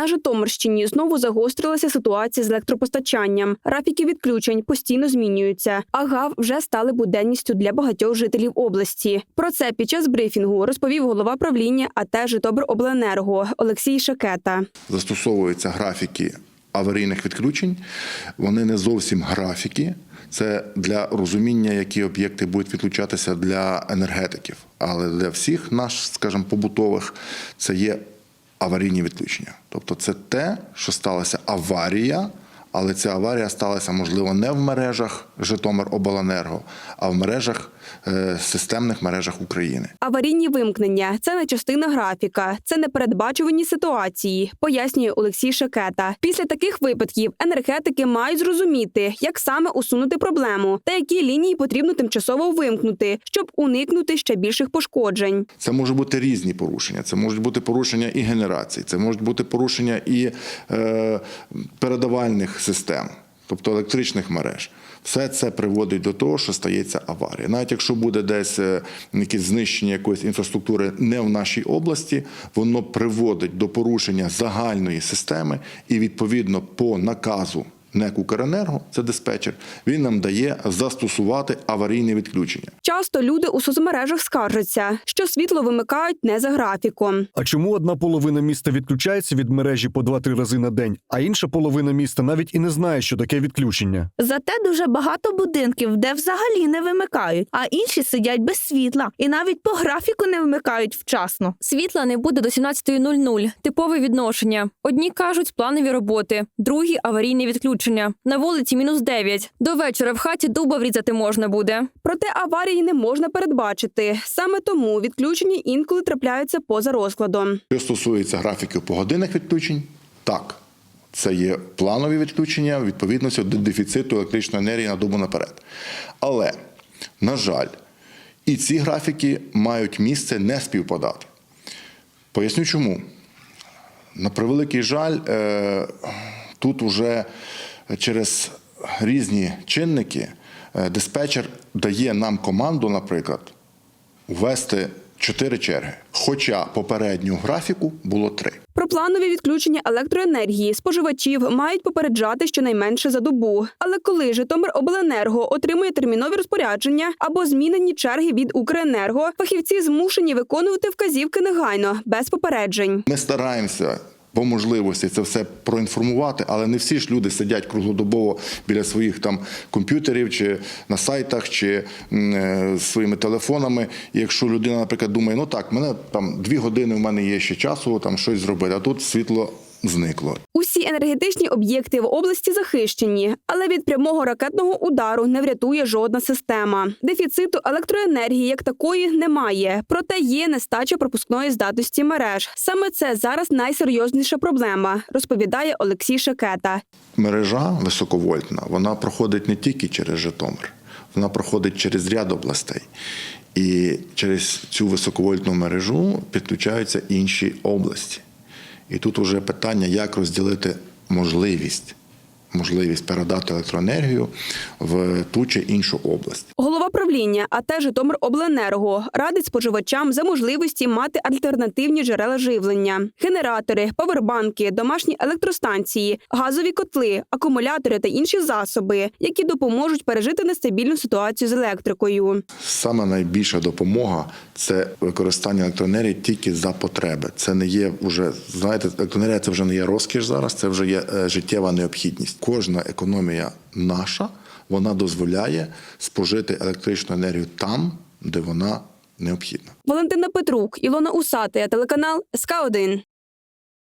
На Житомирщині знову загострилася ситуація з електропостачанням. Графіки відключень постійно змінюються, а ГАВ вже стали буденністю для багатьох жителів області. Про це під час брифінгу розповів голова правління АТ Житомиробленерго Олексій Шакета. застосовуються графіки аварійних відключень. Вони не зовсім графіки. Це для розуміння, які об'єкти будуть відключатися для енергетиків. Але для всіх наш, скажімо, побутових це є аварійні відключення. Тобто це те, що сталася аварія, але ця аварія сталася, можливо, не в мережах Житомиробленерго, а в мережах е, системних мережах України. Аварійні вимкнення це не частина графіка, це непередбачувані ситуації, пояснює Олексій Шакета. Після таких випадків енергетики мають зрозуміти, як саме усунути проблему та які лінії потрібно тимчасово вимкнути, щоб уникнути ще більших пошкоджень. Це можуть бути різні порушення. Це можуть бути порушення і генерації, це можуть бути порушення і е, передавальних систем, тобто електричних мереж. Все це приводить до того, що стається аварія. Навіть якщо буде десь е, якесь знищення якоїсь інфраструктури не в нашій області, воно приводить до порушення загальної системи, і відповідно по наказу НЕК «Укренерго», це диспетчер, він нам дає застосувати аварійне відключення. Часто люди у соцмережах скаржаться, що світло вимикають не за графіком. А чому одна половина міста відключається від мережі по 2-3 рази на день, а інша половина міста навіть і не знає, що таке відключення? Зате дуже багато будинків, де взагалі не вимикають, а інші сидять без світла і навіть по графіку не вмикають вчасно. Світла не буде до 17.00. Типове відношення. Одні кажуть планові роботи, другі аварійне відключення. На вулиці мінус 9. До вечора в хаті дуба врізати можна буде. Проте аварії не можна передбачити. Саме тому відключення інколи трапляються поза розкладом. Що стосується графіків погодинних відключень, так, це є планові відключення в відповідності до дефіциту електричної енергії на добу наперед. Але, на жаль, і ці графіки мають місце не співпадати. Поясню чому. На превеликий жаль, е, тут уже через різні чинники е, диспетчер дає нам команду, наприклад, ввести чотири черги. Хоча попередню графіку було три. Про планові відключення електроенергії споживачів мають попереджати щонайменше за добу. Але коли Житомиробленерго отримує термінові розпорядження або змінені черги від Укренерго, фахівці змушені виконувати вказівки негайно, без попереджень. Ми стараємося по можливості це все проінформувати, але не всі ж люди сидять круглодобово біля своїх там комп'ютерів чи на сайтах, чи е, своїми телефонами. І якщо людина, наприклад, думає, ну так, мене там дві години в мене є ще часу там щось зробити, а тут світло зникло. Усі енергетичні об'єкти в області захищені, але від прямого ракетного удару не врятує жодна система. Дефіциту електроенергії як такої немає, проте є нестача пропускної здатності мереж. Саме це зараз найсерйозніша проблема, розповідає Олексій Шакета. Мережа високовольтна, вона проходить не тільки через Житомир, вона проходить через ряд областей. І через цю високовольтну мережу підключаються інші області. І тут уже питання, як розділити можливість, можливість передати електроенергію в ту чи іншу область. Голова правління АТ Житомиробленерго радить споживачам за можливості мати альтернативні джерела живлення: генератори, павербанки, домашні електростанції, газові котли, акумулятори та інші засоби, які допоможуть пережити нестабільну ситуацію з електрикою. Саме найбільша допомога це використання електроенергії тільки за потреби. Це не є вже знаєте, електроенергія це вже не є розкіш зараз, це вже є е, життєва необхідність. Кожна економія наша вона дозволяє спожити електричну енергію там, де вона необхідна. Валентина Петрук, Ілона Усатия, телеканал СК 1